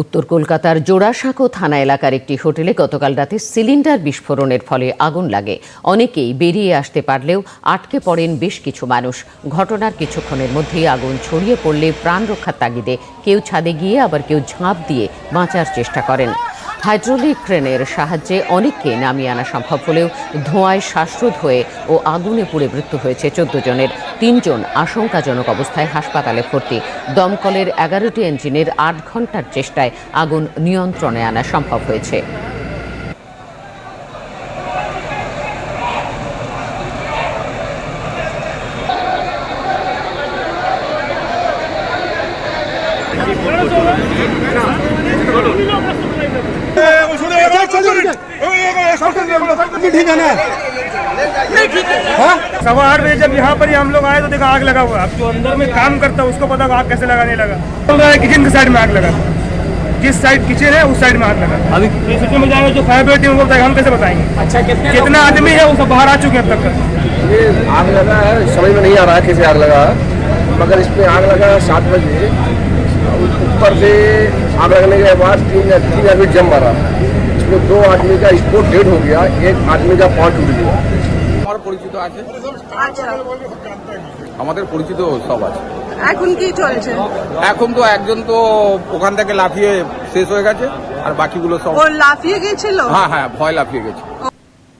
উত্তর কলকাতার জোড়াসাঁকো থানা এলাকার একটি হোটেলে গতকাল রাতে সিলিন্ডার বিস্ফোরণের ফলে আগুন লাগে। অনেকেই বেরিয়ে আসতে পারলেও আটকে পড়েন বেশ কিছু মানুষ। ঘটনার কিছুক্ষণের মধ্যেই আগুন ছড়িয়ে পড়লে প্রাণ রক্ষার তাগিদে কেউ ছাদে গিয়ে আবার কেউ ঝাঁপ দিয়ে বাঁচার চেষ্টা করেন। হাইড্রোলিক ক্রেনের সাহায্যে অনেককে নামিয়ে আনা সম্ভব হলেও ধোঁয়ায় শ্বাসরোধ হয়ে ও আগুনে পুড়ে মৃত্যু হয়েছে চোদ্দ জনের। তিনজন আশঙ্কাজনক অবস্থায় হাসপাতালে ভর্তি। দমকলের এগারোটি ইঞ্জিনের আট ঘণ্টার চেষ্টায় আগুন নিয়ন্ত্রণে আনা সম্ভব হয়েছে। Gracias. सवा आठ बजे जब यहाँ पर ही हम लोग आए तो देखा आग लगा हुआ है। अब जो अंदर में काम करता है उसको पता आग कैसे लगाने लगा। बोल रहा है किचन के साइड में आग लगा जिस साइड किचन है उस साइड में आग लगा अभी सिस्टम में जाएँगे जो फायर ब्रिगेड टीम बोलता है हम कैसे बताएँगे? अच्छा कितना आदमी है वो सब बाहर आ चुके हैं अब तक। ये आग लगा है समझ में नहीं आ रहा है कैसे आग लगा। मगर इसमें आग लगा सात बजे। ऊपर से आग लगने के बाद तीन तीन आदमी जम मारा। इसमें दो आदमी का स्पोर्ट डेड हो गया एक आदमी का पाँव टूट गया আমার পরিচিত আছে আচ্ছা আমাদের পরিচিত সব আছে এখন কি চলছে এখন তো একজন তো ওখান থেকে লাফিয়ে শেষ হয়ে গেছে আর বাকিগুলো সব ও লাফিয়ে গেছিল হ্যাঁ হ্যাঁ ভয় লাফিয়ে গেছে